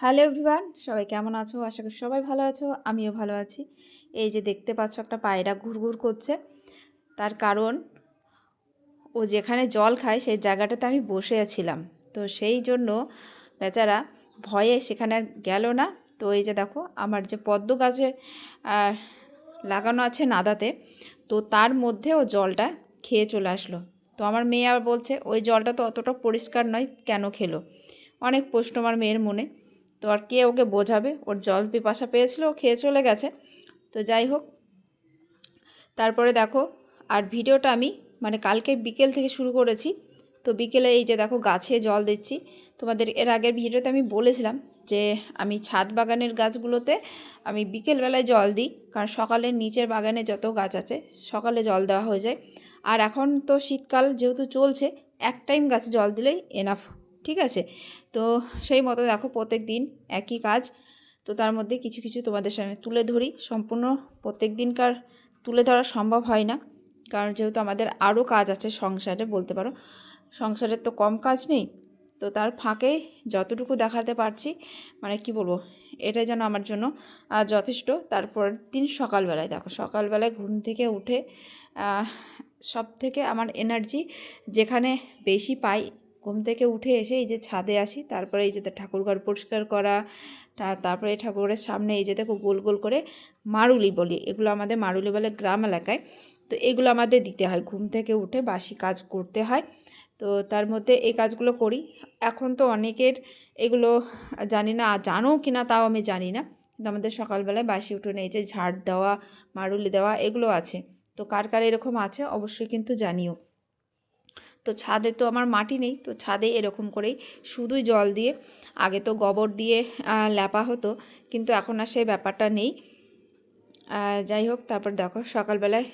Hello everyone, সবাই কেমন আছো? আশা করি সবাই ভালো আছো, আমিও ভালো আছি। এই যে দেখতে পাচ্ছ একটা পায়রা ঘুরঘুর করছে। তার কারণ, ও যেখানে জল খায় সেই জায়গাটাতে আমি বসে আছিলাম। তো সেই জন্য বেচারা ভয়ে সেখানে আর গেল না। তো এই যে দেখো, আমার যে পদ্ম গাছে লাগানো আছে নাদাতে, তো তার মধ্যে ও জলটা খেয়ে চলে আসলো। তো আমার মেয়ে আবার বলছে, ওই জলটা তো অতটা পরিষ্কার নয়, কেন খেলো? অনেক প্রশ্ন আমার মেয়ের মনে। তো আর কে ওকে বোঝাবে? ওর জল পিপাসা পেয়েছিল, ও খেয়ে চলে গেছে। তো যাই হোক, তারপরে দেখো, আর ভিডিওটা আমি মানে কালকে বিকেল থেকে শুরু করেছি। তো বিকেলে এই যে দেখো গাছে জল দিচ্ছি। তোমাদের এর আগের ভিডিওতে আমি বলেছিলাম যে আমি ছাদ বাগানের গাছগুলোতে আমি বিকেলবেলায় জল দিই, কারণ সকালে নিচের বাগানে যত গাছ আছে, সকালে জল দেওয়া হয়ে যায়। আর এখন তো শীতকাল যেহেতু চলছে, এক টাইম গাছে জল দিলেই এনাফ ঠিক আছে? তো সেই মতো দেখো প্রত্যেক দিন একই কাজ। তো তার মধ্যে কিছু কিছু তোমাদের সামনে তুলে ধরি। সম্পূর্ণ প্রত্যেক দিনকার তুলে ধরা সম্ভব হয় না। কারণ যেহেতু আমাদের আরও কাজ আছে সংসারে, বলতে পারো। সংসারের তো কম কাজ নেই। তো তার ফাঁকে যতটুকু দেখাতে পারছি মানে কি বলব, এটাই যেন আমার জন্য যথেষ্ট। তারপর দিন সকালবেলায় দেখো, সকালবেলায় ঘুম থেকে উঠে সব থেকে আমার এনার্জি যেখানে বেশি পাই ঘুম থেকে উঠে এসে এই যে ছাদে আসি, তারপরে এই যে ঠাকুর ঘর পরিষ্কার করা তারপরে ঠাকুরের সামনে এই যে দেখো গোল গোল করে মারুলি বলি, এগুলো আমাদের মারুলি বলে গ্রাম এলাকায়। তো এগুলো আমাদের দিতে হয়, ঘুম থেকে উঠে বাসি কাজ করতে হয়। তো তার মধ্যে এই কাজগুলো করি। এখন তো অনেকের এগুলো জানি না, জানো কি না তাও আমি জানি না। কিন্তু আমাদের সকালবেলায় বাসি উঠোনে এই যে ঝাড় দেওয়া, মারুলি দেওয়া এগুলো আছে। তো কার কার এরকম আছে অবশ্যই কিন্তু জানিও। তো ছাদে তো আমার মাটি নেই, তো ছাদে এরকম করেই শুধুই জল দিয়ে, আগে তো গোবর দিয়ে ল্যাপা হতো, কিন্তু এখন আর সেই ব্যাপারটা নেই। যাই হোক, তারপর দেখো সকালবেলায়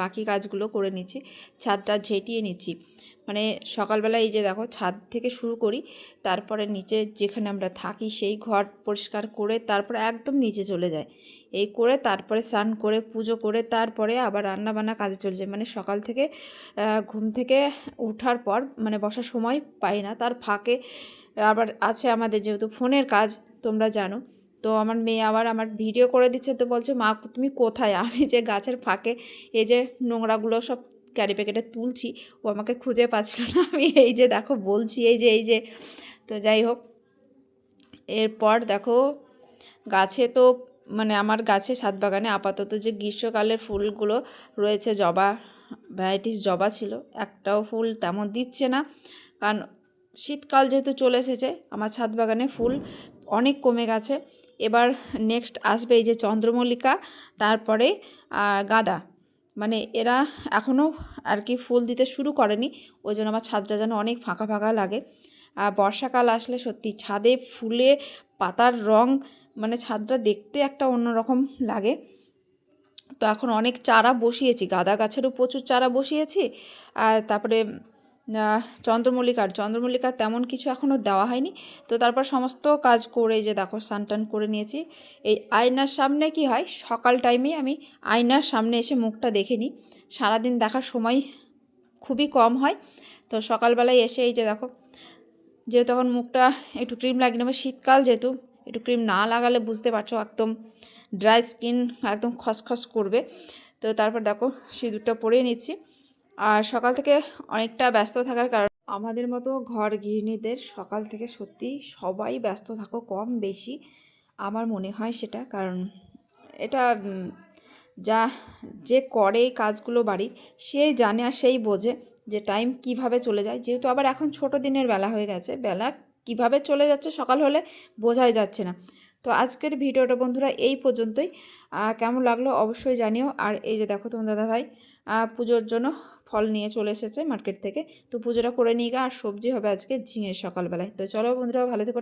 বাকি কাজগুলো করে নিচ্ছি, ছাদটা ঝেঁটিয়ে নিচ্ছি। মানে সকালবেলা এই যে দেখো ছাদ থেকে শুরু করি, তারপরে নিচে যেখানে আমরা থাকি সেই ঘর পরিষ্কার করে তারপরে একদম নিচে চলে যায় এই করে তারপরে স্নান করে পুজো করে তারপরে আবার রান্না বান্না কাজে চলে যায় মানে সকাল থেকে ঘুম থেকে ওঠার পর মানে বসার সময় পাই না। তার ফাঁকে আবার আছে আমাদের যেহেতু ফোনের কাজ, তোমরা জানো। তো আমার মেয়ে আবার আমার ভিডিও করে দিচ্ছে। তো বলছে, মা, তুমি কোথায়? আমি যে গাছের ফাঁকে এই যে নোংরাগুলো সব ক্যারি প্যাকেটে তুলছি, ও আমাকে খুঁজে পাচ্ছিল না। আমি এই যে দেখো বলছি, এই যে এই যে। তো যাই হোক, এরপর দেখো, গাছে তো মানে আমার গাছে ছাদ বাগানে আপাতত যে গ্রীষ্মকালের ফুলগুলো রয়েছে, জবা ভ্যারাইটিস জবা ছিল, একটাও ফুল তেমন দিচ্ছে না। কারণ শীতকাল যেহেতু চলে এসেছে, আমার ছাদ বাগানে ফুল অনেক কমে গেছে। এবার নেক্সট আসবে এই যে চন্দ্রমল্লিকা, তারপরে গাঁদা। মানে এরা এখনও আর কি ফুল দিতে শুরু করেনি। ওই জন্য আমার ছাদটা যেন অনেক ফাঁকা ফাঁকা লাগে। আর বর্ষাকাল আসলে সত্যি ছাদে ফুলে, পাতার রং মানে ছাদটা দেখতে একটা অন্যরকম লাগে। তো এখন অনেক চারা বসিয়েছি, গাঁদা গাছেরও প্রচুর চারা বসিয়েছি। আর তারপরে চন্দ্রমল্লিকার। চন্দ্রমল্লিকার তেমন কিছু এখনও দেওয়া হয়নি। তো তারপর সমস্ত কাজ করে যে দেখো, স্নান করে নিয়েছি। এই আয়নার সামনে কি হয়, সকাল টাইমেই আমি আয়নার সামনে এসে মুখটা দেখে নিই। সারাদিন দেখার সময় খুবই কম হয়। তো সকালবেলায় এসে এই যে দেখো, যেহেতু তখন মুখটা একটু ক্রিম লাগিয়ে নেব, শীতকাল যেহেতু, একটু ক্রিম না লাগালে বুঝতে পারছ একদম ড্রাই স্কিন একদম খসখস করবে। তো তারপর দেখো, সিঁদুরটা পরিয়ে নিচ্ছি। আর সকাল থেকে অনেকটা ব্যস্ত থাকার কারণ আমাদের মতো ঘর গৃহিণীদের সকাল থেকে সত্যি সবাই ব্যস্ত থাকো কম বেশি আমার মনে হয় সেটা। কারণ এটা যা, যে করে কাজগুলো বাড়ির সে জানে আর সেই বোঝে যে টাইম কীভাবে চলে যায়। যেহেতু আবার এখন ছোট দিনের বেলা হয়ে গেছে, বেলা কীভাবে চলে যাচ্ছে সকাল হলে বোঝাই যাচ্ছে না। তো আজকের ভিডিওটা বন্ধুরা এই পর্যন্তই। কেমন লাগল অবশ্যই জানিও। আর এই যে দেখো তোমার দাদাভাই ভাই পুজোর জন্য ফল নিয়ে চলে এসেছে মার্কেট থেকে। তো পুজোটা করে নিয়ে গা, আর সবজি হবে আজকে ঝিঙে সকালবেলায়। তো চলো বন্ধুরা, ভালো থেকো।